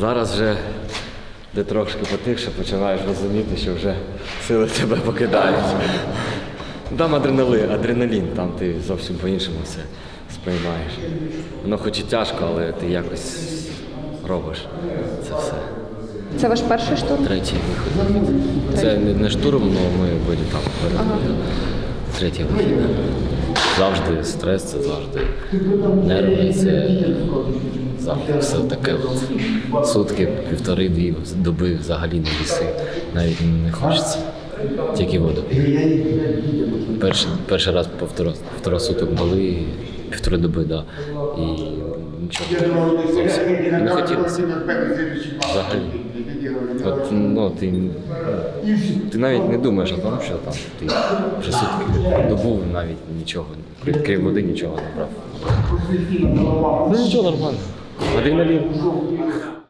Зараз вже де трошки потихше починаєш розуміти, що вже сили тебе покидають. Там адреналин, адреналін, там ти зовсім по-іншому все сприймаєш. Воно хоч і тяжко, але ти якось робиш це все. Це ваш перший штурм? Третій вихід. Це не, штурм, але ми вроді там перед третій вихід. Завжди стрес, це завжди нерви, це завжди все таке. От. Сутки, півтори-дві доби взагалі не ліси. Навіть не хочеться. Тільки воду. Перший, перший раз повтора суток були, півтори доби, да. І нічого зовсім не хотілося. Взагалі. От, ну, ти, ти навіть не думаєш о тому, що там ти вже сутки добув навіть нічого, крім- крім води нічого не брав. Ну нічого нормально. Адреналін.